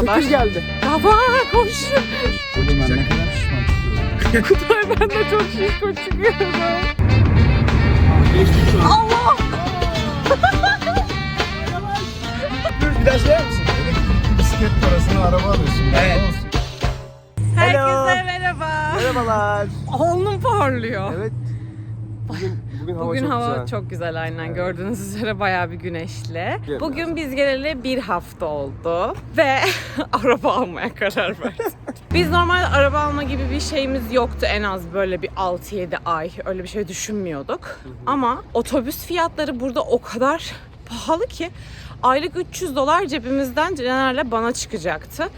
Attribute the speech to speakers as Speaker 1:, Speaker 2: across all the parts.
Speaker 1: kadar.
Speaker 2: Sekiz geldi.
Speaker 1: Baba koş.
Speaker 3: Oğlum ben ne kadar şişman çıkıyorum.
Speaker 1: Kutay ben de çok şişko çıkıyorum.
Speaker 2: Geçtik şu an.
Speaker 1: Allah.
Speaker 2: Bir daha misin?
Speaker 3: Elektrikli bisiklet parasını araba alıyorsun.
Speaker 2: Evet.
Speaker 1: Herkese merhaba.
Speaker 2: Merhabalar.
Speaker 1: Alnım parlıyor.
Speaker 2: Evet. Bugün, bugün hava
Speaker 1: Bugün
Speaker 2: çok
Speaker 1: hava
Speaker 2: güzel.
Speaker 1: çok güzel aynen
Speaker 2: Evet.
Speaker 1: gördüğünüz üzere bayağı bir güneşli.
Speaker 2: Biraz.
Speaker 1: Bugün biz geleli bir hafta oldu ve araba almaya karar verdik. biz normalde araba alma gibi bir şeyimiz yoktu en az böyle bir 6-7 ay öyle bir şey düşünmüyorduk. Ama otobüs fiyatları burada o kadar pahalı ki aylık 300 dolar cebimizden Caner'le bana çıkacaktı.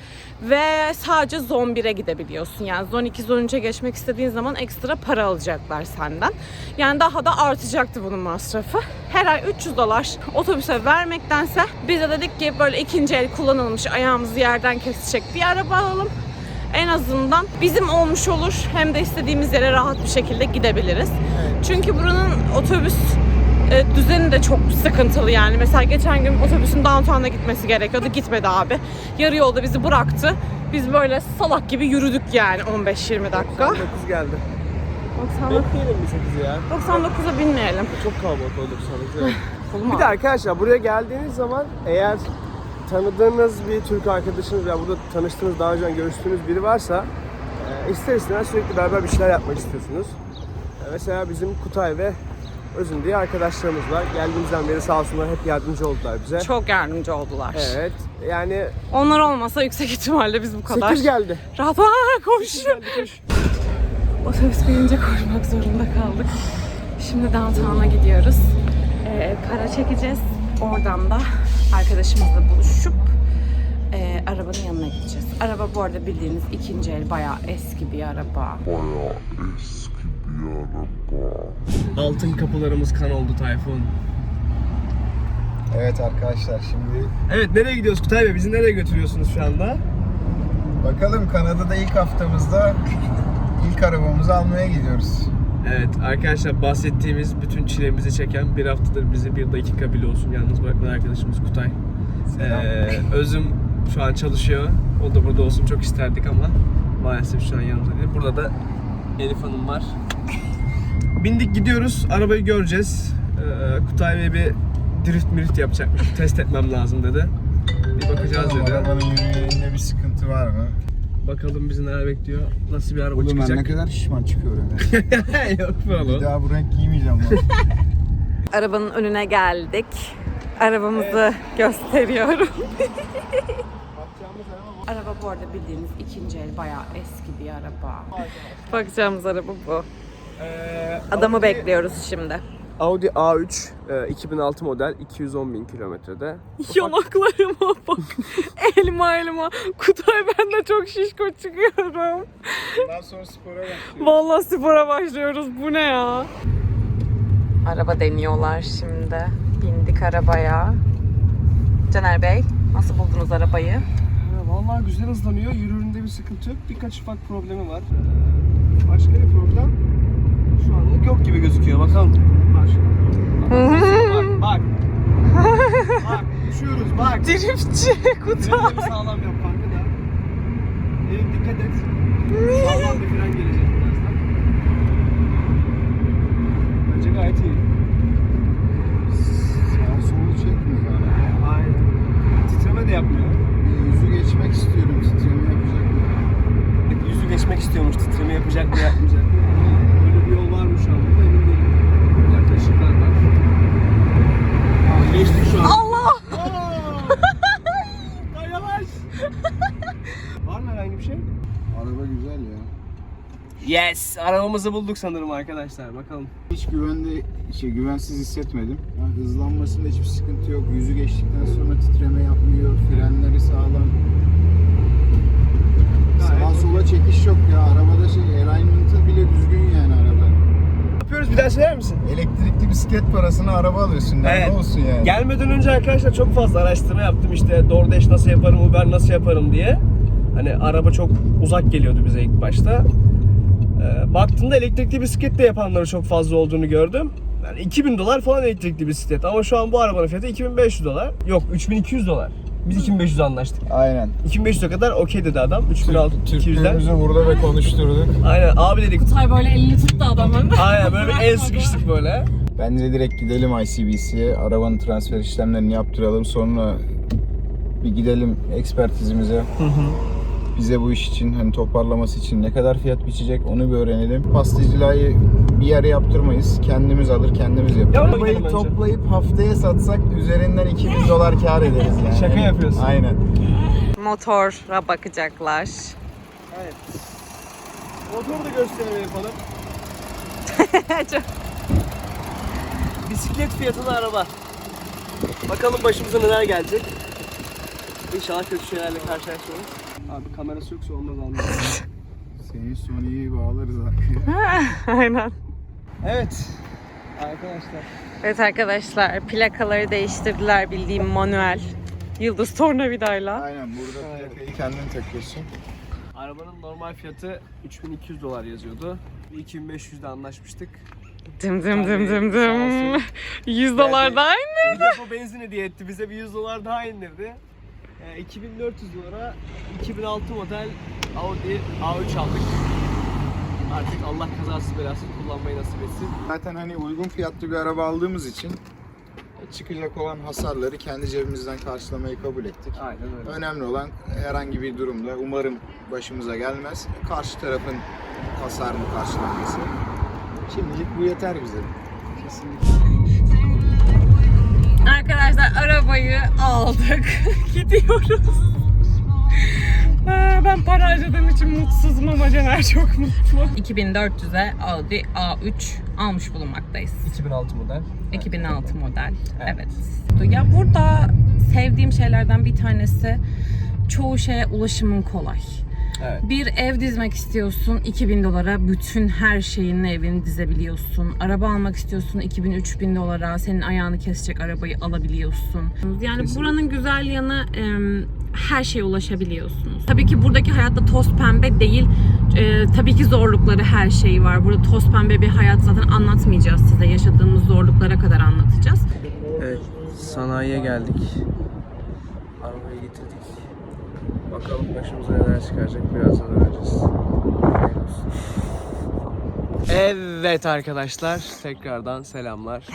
Speaker 1: Ve sadece zone 1'e gidebiliyorsun. Yani zone 2, zone 3'e geçmek istediğin zaman ekstra para alacaklar senden. Yani daha da artacaktı bunun masrafı. Her ay 300 dolar otobüse vermektense biz de dedik ki böyle ikinci el kullanılmış ayağımızı yerden kesecek bir araba alalım. En azından bizim olmuş olur hem de istediğimiz yere rahat bir şekilde gidebiliriz. Çünkü buranın otobüs e, düzeni de çok sıkıntılı yani. Mesela geçen gün otobüsün downtown'a gitmesi gerekiyordu. Gitmedi abi. Yarı yolda bizi bıraktı. Biz böyle salak gibi yürüdük yani 15-20 dakika.
Speaker 2: 9 geldi.
Speaker 1: 99
Speaker 2: Bekleyelim bir 8'i ya.
Speaker 1: 99'a binmeyelim.
Speaker 2: Çok kalabalık sanırım.
Speaker 1: Kolum
Speaker 2: Bir de arkadaşlar buraya geldiğiniz zaman eğer tanıdığınız bir Türk arkadaşınız veya burada tanıştığınız, daha önce görüştüğünüz biri varsa e, ister istemez sürekli beraber bir şeyler yapmak istiyorsunuz. E, mesela bizim Kutay ve Özün diye arkadaşlarımız var. Geldiğimizden beri sağ olsunlar hep yardımcı oldular bize.
Speaker 1: Çok yardımcı oldular.
Speaker 2: Evet. Yani
Speaker 1: Onlar olmasa yüksek ihtimalle biz bu kadar
Speaker 2: 8 geldi.
Speaker 1: rahat Aa, koş. Otobüs gelince koşmak zorunda kaldık. Şimdi downtown'a gidiyoruz. Ee, para çekeceğiz. Oradan da arkadaşımızla buluşup e, arabanın yanına gideceğiz. Araba bu arada bildiğiniz ikinci el bayağı eski bir araba.
Speaker 2: Altın kapılarımız kan oldu Tayfun.
Speaker 3: Evet arkadaşlar şimdi
Speaker 2: Evet nereye gidiyoruz Kutay Bey? Bizi nereye götürüyorsunuz şu anda?
Speaker 3: bakalım Kanada'da ilk haftamızda ilk arabamızı almaya gidiyoruz.
Speaker 2: Evet arkadaşlar bahsettiğimiz bütün çilemizi çeken bir haftadır bizi bir dakika bile olsun yalnız bırakmayan arkadaşımız Kutay.
Speaker 3: Selam.
Speaker 2: Ee, Özüm şu an çalışıyor. O da burada olsun çok isterdik ama maalesef şu an yanımızda değil. Burada da Elif Hanım var. Bindik gidiyoruz. Arabayı göreceğiz. Ee, Kutay Bey bir drift mirift yapacakmış. Test etmem lazım dedi. Bir bakacağız
Speaker 3: Bakalım
Speaker 2: dedi.
Speaker 3: arabanın yürüyüşünde bir sıkıntı var mı?
Speaker 2: Bakalım bizi neler bekliyor. Nasıl bir araba
Speaker 3: Oğlum ben
Speaker 2: çıkacak.
Speaker 3: ne kadar şişman çıkıyorum ya.
Speaker 2: Yok falan
Speaker 3: bir daha bu renk giymeyeceğim ben.
Speaker 1: Arabanın önüne geldik. Arabamızı gösteriyorum. araba bu arada bildiğiniz ikinci el bayağı eski bir araba. Bakacağımız araba bu.
Speaker 2: Ee,
Speaker 1: Adamı
Speaker 2: Audi-
Speaker 1: bekliyoruz şimdi.
Speaker 2: Audi A3 e, 2006 model 210 bin kilometrede.
Speaker 1: Yanaklarıma bak. elma elma. Kutay ben de çok şişko çıkıyorum.
Speaker 3: Daha sonra spora başlıyoruz.
Speaker 1: Vallahi spora başlıyoruz. Bu ne ya? Araba deniyorlar şimdi. Bindik arabaya. Caner Bey, nasıl buldunuz arabayı?
Speaker 2: Vallahi güzel hızlanıyor. Yürüründe bir sıkıntı yok. Birkaç ufak problemi var. Başka bir problem şu anlık yok gibi gözüküyor. Bakalım. Bak. Bak. Bak. bak. Düşüyoruz bak.
Speaker 1: Driftçi Kutay.
Speaker 2: Frenleri sağlam yap kanka da. Elif dikkat et. Sağlam bir fren gelecek birazdan. Bence gayet iyi.
Speaker 3: Sağ solu çekmiyor araba.
Speaker 2: Aynen. Titreme de yapmıyor.
Speaker 3: Bir yüzü geçmek istiyorum titreme yapacak.
Speaker 2: Yüzü geçmek istiyormuş, titreme yapacak mı yapmayacak mı? Böyle bir yol var mı şu an? burada Emin değilim. Yaklaşıklar var. Aa, geçtik şu an.
Speaker 1: Allah!
Speaker 2: Aa, yavaş. var mı herhangi bir şey?
Speaker 3: Araba güzel ya.
Speaker 2: Yes! Arabamızı bulduk sanırım arkadaşlar. Bakalım.
Speaker 3: Hiç güvende, şey güvensiz hissetmedim. Yani hızlanmasında hiçbir sıkıntı yok. Yüzü geçtikten sonra titreme yapmıyor. Frenleri sağlam. Sağa sola çekiş yok ya. Arabada şey alignment'ı bile düzgün yani.
Speaker 2: Yapıyoruz bir daha söyler misin?
Speaker 3: Elektrikli bisiklet parasını araba alıyorsun.
Speaker 2: Evet.
Speaker 3: Ne olsun yani.
Speaker 2: Gelmeden önce arkadaşlar çok fazla araştırma yaptım işte DoorDash nasıl yaparım, Uber nasıl yaparım diye. Hani araba çok uzak geliyordu bize ilk başta. Ee, baktığımda elektrikli bisiklet de yapanları çok fazla olduğunu gördüm. Yani 2000 dolar falan elektrikli bisiklet ama şu an bu arabanın fiyatı 2500 dolar. Yok 3200 dolar. Biz 2500 anlaştık.
Speaker 3: Aynen.
Speaker 2: 2500'e kadar okey dedi adam. 3600'den.
Speaker 3: Türklerimizi burada da konuşturduk.
Speaker 2: Aynen abi dedik.
Speaker 1: Kutay böyle elini tuttu adamın.
Speaker 2: Aynen böyle bir el sıkıştık böyle.
Speaker 3: Bence direkt gidelim ICBC'ye. Arabanın transfer işlemlerini yaptıralım. Sonra bir gidelim ekspertizimize. Bize bu iş için hani toparlaması için ne kadar fiyat biçecek onu bir öğrenelim. Pastacılığı bir yere yaptırmayız. Kendimiz alır kendimiz yaparız.
Speaker 2: Ya,
Speaker 3: Arabayı toplayıp haftaya satsak üzerinden 2000 dolar kar ederiz yani.
Speaker 2: Şaka yapıyorsun.
Speaker 3: Aynen.
Speaker 1: Motora bakacaklar.
Speaker 2: Evet. Motoru da gösterelim yapalım. Bisiklet fiyatına araba. Bakalım başımıza neler gelecek. İnşallah kötü şeylerle karşılaşmayız. Abi kamerası yoksa olmaz almaz.
Speaker 3: Senin Sony'yi bağlarız arkaya.
Speaker 1: Aynen.
Speaker 2: Evet. Arkadaşlar.
Speaker 1: Evet arkadaşlar plakaları değiştirdiler bildiğim manuel. Yıldız tornavidayla.
Speaker 3: Aynen burada plakayı kendin takıyorsun.
Speaker 2: Arabanın normal fiyatı 3200 dolar yazıyordu. 2500'de anlaşmıştık.
Speaker 1: Dım dım dım dım dım.
Speaker 2: olsun.
Speaker 1: 100 dolar da aynı.
Speaker 2: Bir depo benzin hediye etti. Bize bir 100 dolar daha indirdi. Ee, 2400 dolara 2006 model Audi A3 aldık. Artık Allah kazası belası kullanmayı nasip etsin.
Speaker 3: Zaten hani uygun fiyatlı bir araba aldığımız için çıkacak olan hasarları kendi cebimizden karşılamayı kabul ettik.
Speaker 2: Aynen öyle.
Speaker 3: Önemli olan herhangi bir durumda umarım başımıza gelmez. Karşı tarafın hasarını karşılanması. Şimdilik bu yeter bize.
Speaker 1: Arkadaşlar arabayı aldık. Gidiyoruz. Aa, Ben para harcadığım için mutsuzum ama Caner çok mutlu. 2400'e Audi A3 almış bulunmaktayız.
Speaker 2: 2006 model.
Speaker 1: 2006 model. Evet. Ya burada sevdiğim şeylerden bir tanesi çoğu şeye ulaşımın kolay.
Speaker 2: Evet.
Speaker 1: Bir ev dizmek istiyorsun 2000 dolara bütün her şeyin evini dizebiliyorsun. Araba almak istiyorsun 2000-3000 dolara senin ayağını kesecek arabayı alabiliyorsun. Yani buranın güzel yanı her şeye ulaşabiliyorsunuz. Tabii ki buradaki hayatta toz pembe değil. Ee, tabii ki zorlukları her şeyi var. Burada toz pembe bir hayat zaten anlatmayacağız size. Yaşadığımız zorluklara kadar anlatacağız.
Speaker 2: Evet, sanayiye geldik. Arabayı getirdik. Bakalım başımıza neler çıkaracak birazdan öğreneceğiz. Evet arkadaşlar, tekrardan selamlar.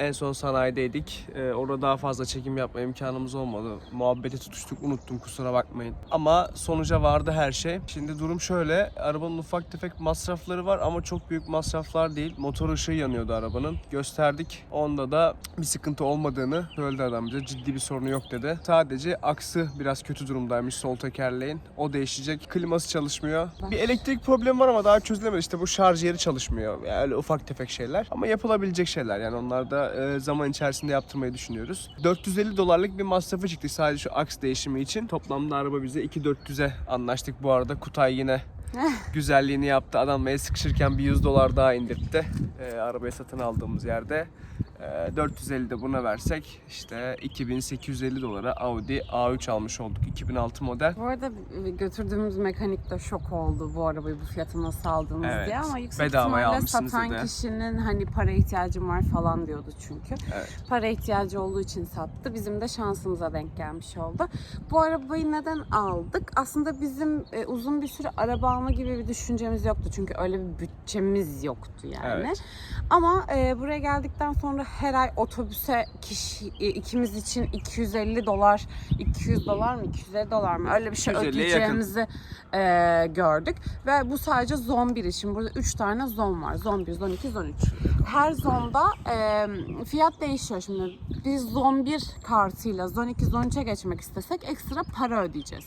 Speaker 2: En son sanayideydik. Ee, orada daha fazla çekim yapma imkanımız olmadı. Muhabbeti tutuştuk, unuttum kusura bakmayın. Ama sonuca vardı her şey. Şimdi durum şöyle. Arabanın ufak tefek masrafları var ama çok büyük masraflar değil. Motor ışığı yanıyordu arabanın. Gösterdik. Onda da bir sıkıntı olmadığını söyledi adam bize. Ciddi bir sorunu yok dedi. Sadece aksı biraz kötü durumdaymış sol tekerleğin. O değişecek. Kliması çalışmıyor. Bir elektrik problemi var ama daha çözülemedi. İşte bu şarj yeri çalışmıyor. Yani ufak tefek şeyler. Ama yapılabilecek şeyler. Yani onlar da e, zaman içerisinde yaptırmayı düşünüyoruz. 450 dolarlık bir masrafı çıktı sadece şu aks değişimi için. Toplamda araba bize 2400'e anlaştık bu arada. Kutay yine güzelliğini yaptı. Adam el sıkışırken bir 100 dolar daha indirtti. E, arabayı satın aldığımız yerde. E, 450 de buna versek işte 2850 dolara Audi A3 almış olduk. 2006 model.
Speaker 1: Bu arada götürdüğümüz mekanik de şok oldu bu arabayı bu fiyata nasıl aldınız
Speaker 2: Evet.
Speaker 1: diye ama yüksek
Speaker 2: Bedavaya
Speaker 1: ihtimalle satan
Speaker 2: dedi.
Speaker 1: kişinin hani para ihtiyacım var falan diyordu çünkü.
Speaker 2: Evet.
Speaker 1: Para ihtiyacı olduğu için sattı. Bizim de şansımıza denk gelmiş oldu. Bu arabayı neden aldık? Aslında bizim e, uzun bir süre araba alma gibi bir düşüncemiz yoktu. Çünkü öyle bir bütçemiz yoktu yani.
Speaker 2: Evet.
Speaker 1: Ama e, buraya geldikten sonra her ay otobüse kişi e, ikimiz için 250 dolar, 200 dolar mı 250 dolar mı öyle bir şey
Speaker 2: 250'ye yakın.
Speaker 1: ödeyeceğimizi e, gördük. Ve bu sadece zon 1 için. Burada 3 tane zon var. Zon 1, zon 2, zon 3. Her zonda e, fiyat değişiyor. Şimdi biz zon 1 kartıyla zon 2, zon 3'e geçmek istesek ekstra para ödeyeceğiz.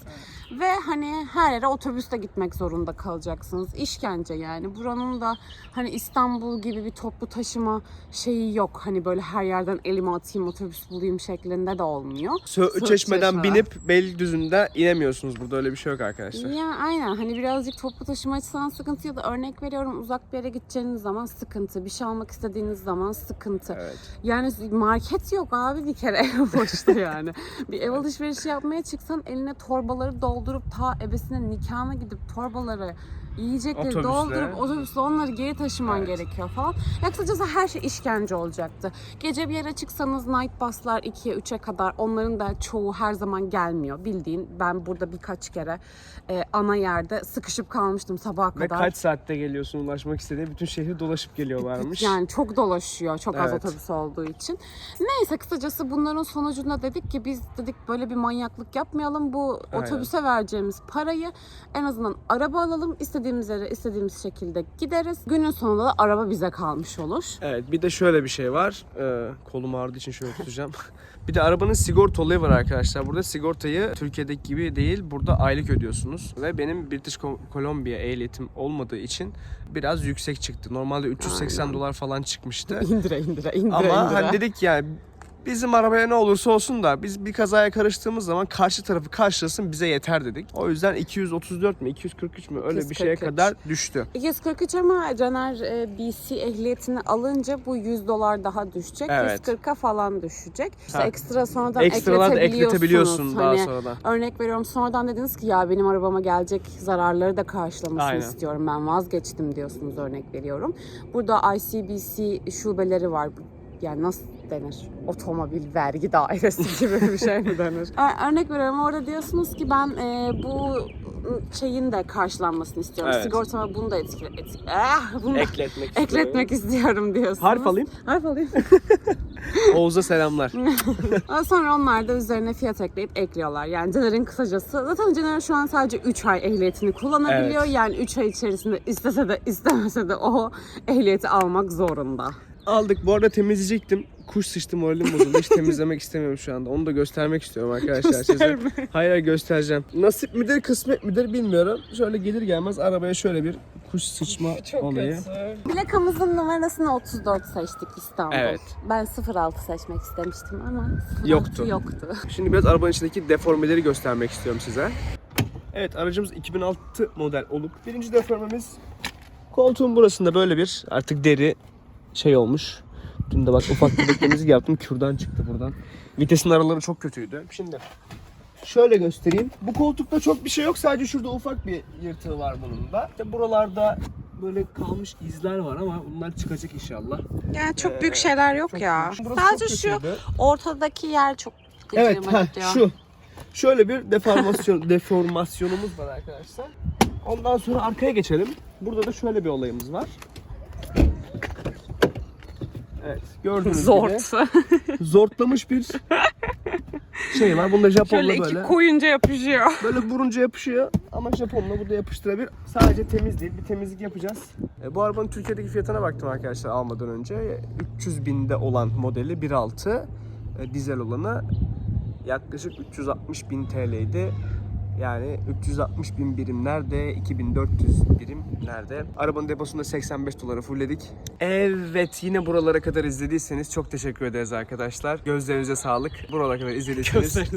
Speaker 1: Ve hani her yere otobüste gitmek zorunda kalacaksınız. İşkence yani. Buranın da hani İstanbul gibi bir toplu taşıma şeyi yok. Hani böyle her yerden elime atayım otobüs bulayım şeklinde de olmuyor.
Speaker 2: Söğüt
Speaker 1: Çeşme'den
Speaker 2: binip Beylikdüzü'nde inemiyorsunuz. Burada öyle bir şey yok arkadaşlar.
Speaker 1: Ya aynen hani birazcık toplu taşıma açısından sıkıntı ya da örnek veriyorum uzak bir yere gideceğiniz zaman sıkıntı. Bir şey almak istediğiniz zaman sıkıntı.
Speaker 2: Evet.
Speaker 1: Yani market yok abi bir kere ev boşta yani. bir ev alışverişi yapmaya çıksan eline torbaları doldurup ta ebesine nikahına gidip torbaları yiyecekleri
Speaker 2: Otobüsle.
Speaker 1: doldurup otobüsle onları geri taşıman
Speaker 2: Evet.
Speaker 1: gerekiyor falan. Ya kısacası her şey işkence olacaktı. Çıktı. Gece bir yere çıksanız night buslar 2'ye 3'e kadar onların da çoğu her zaman gelmiyor. Bildiğin ben burada birkaç kere e, ana yerde sıkışıp kalmıştım sabaha
Speaker 2: Ve
Speaker 1: kadar.
Speaker 2: kaç saatte geliyorsun ulaşmak istediğin bütün şehri dolaşıp geliyorlarmış.
Speaker 1: Yani çok dolaşıyor çok az
Speaker 2: Evet.
Speaker 1: otobüs olduğu için. Neyse kısacası bunların sonucunda dedik ki biz dedik böyle bir manyaklık yapmayalım. Bu
Speaker 2: Aynen.
Speaker 1: otobüse vereceğimiz parayı en azından araba alalım. istediğimiz yere istediğimiz şekilde gideriz. Günün sonunda da araba bize kalmış olur.
Speaker 2: Evet bir de şöyle bir şey var. Ee, kolum ağrıdığı için şöyle tutacağım. bir de arabanın sigorta olayı var arkadaşlar. Burada sigortayı Türkiye'deki gibi değil. Burada aylık ödüyorsunuz. Ve benim British Co- Columbia ehliyetim olmadığı için biraz yüksek çıktı. Normalde 380
Speaker 1: Aynen.
Speaker 2: dolar falan çıkmıştı.
Speaker 1: İndire indire indire
Speaker 2: Ama
Speaker 1: indire.
Speaker 2: hani dedik yani bizim arabaya ne olursa olsun da biz bir kazaya karıştığımız zaman karşı tarafı karşılasın bize yeter dedik. O yüzden 234 mü 243 mü öyle bir şeye
Speaker 1: 243.
Speaker 2: kadar düştü.
Speaker 1: 243 ama Caner e, BC ehliyetini alınca bu 100 dolar daha düşecek.
Speaker 2: Evet.
Speaker 1: 140'a falan düşecek. İşte
Speaker 2: Ha.
Speaker 1: ekstra sonradan
Speaker 2: Ekstralar
Speaker 1: ekletebiliyorsunuz.
Speaker 2: ekletebiliyorsun daha
Speaker 1: Hani
Speaker 2: sonradan.
Speaker 1: Örnek veriyorum sonradan dediniz ki ya benim arabama gelecek zararları da karşılamasını
Speaker 2: Aynen.
Speaker 1: istiyorum. Ben vazgeçtim diyorsunuz örnek veriyorum. Burada ICBC şubeleri var. Yani nasıl denir? Otomobil vergi dairesi gibi bir şey mi denir? Örnek veriyorum orada diyorsunuz ki ben e, bu şeyin de karşılanmasını istiyorum.
Speaker 2: Evet.
Speaker 1: Sigortama bunu da etkile, etkile, ah, bunu da
Speaker 2: Ekletmek istiyorum.
Speaker 1: ekletmek istiyorum diyorsunuz.
Speaker 2: Harf alayım.
Speaker 1: Harf alayım.
Speaker 2: Oğuz'a selamlar.
Speaker 1: Sonra onlar da üzerine fiyat ekleyip ekliyorlar. Yani Caner'in kısacası zaten Caner şu an sadece 3 ay ehliyetini kullanabiliyor.
Speaker 2: Evet.
Speaker 1: Yani 3 ay içerisinde istese de istemese de o ehliyeti almak zorunda.
Speaker 2: Aldık. Bu arada temizleyecektim. Kuş sıçtı moralim bozuldu. Hiç temizlemek istemiyorum şu anda. Onu da göstermek istiyorum arkadaşlar size.
Speaker 1: Gösterme.
Speaker 2: Hayır hayır, göstereceğim. Nasip midir kısmet midir bilmiyorum. Şöyle gelir gelmez arabaya şöyle bir kuş sıçma olayı.
Speaker 1: Plakamızın numarasını 34 seçtik İstanbul.
Speaker 2: Evet.
Speaker 1: Ben 06 seçmek istemiştim ama 06
Speaker 2: Yoktu.
Speaker 1: yoktu.
Speaker 2: Şimdi biraz arabanın içindeki deformeleri göstermek istiyorum size. Evet aracımız 2006 model olup birinci deformemiz koltuğun burasında böyle bir artık deri şey olmuş. Dün de bak ufak bir temizlik yaptım. Kürdan çıktı buradan. Vitesin araları çok kötüydü. Şimdi şöyle göstereyim. Bu koltukta çok bir şey yok. Sadece şurada ufak bir yırtığı var bunun da. İşte buralarda böyle kalmış izler var ama bunlar çıkacak inşallah.
Speaker 1: Yani çok
Speaker 2: Ee,
Speaker 1: büyük şeyler yok ya.
Speaker 2: büyük.
Speaker 1: Sadece şu
Speaker 2: kötüydü.
Speaker 1: ortadaki yer çok
Speaker 2: Evet
Speaker 1: gidiyor.
Speaker 2: şu. Şöyle bir deformasyon deformasyonumuz var arkadaşlar. Ondan sonra arkaya geçelim. Burada da şöyle bir olayımız var. Evet gördüğünüz gibi
Speaker 1: Zort.
Speaker 2: zortlamış bir şey var. Bunda Japonla
Speaker 1: Şöyle
Speaker 2: böyle.
Speaker 1: iki koyunca yapışıyor.
Speaker 2: Böyle vurunca yapışıyor ama Japonla burada yapıştırabilir. Sadece temiz değil, bir temizlik yapacağız. E, bu arabanın Türkiye'deki fiyatına baktım arkadaşlar almadan önce. 300 binde olan modeli 1.6 e, dizel olanı yaklaşık 360 bin TL'ydi. Yani 360 bin birim nerede? 2400 birim nerede? Arabanın deposunda 85 dolara fullledik. Evet yine buralara kadar izlediyseniz çok teşekkür ederiz arkadaşlar. Gözlerinize sağlık. Buralara kadar izlediyseniz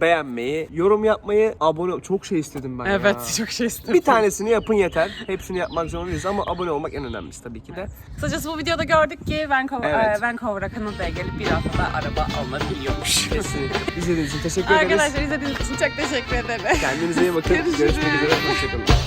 Speaker 2: beğenmeyi, yorum yapmayı, abone. Çok şey istedim ben
Speaker 1: Evet
Speaker 2: ya.
Speaker 1: çok şey istedim.
Speaker 2: Bir tanesini yapın yeter. Hepsini yapmak zorunda değiliz ama abone olmak en önemlisi tabii ki de.
Speaker 1: Kısacası bu videoda gördük ki Vancouver,
Speaker 2: Evet.
Speaker 1: e, Vancouver'a Kanada'ya gelip bir haftada araba alınabiliyormuş.
Speaker 2: Kesinlikle. İzlediğiniz için teşekkür ederiz.
Speaker 1: Arkadaşlar izlediğiniz için çok teşekkür ederim.
Speaker 2: Kendinize iyi bakın.
Speaker 1: Görüşürüz.
Speaker 2: Görüşmek üzere. Hoşçakalın.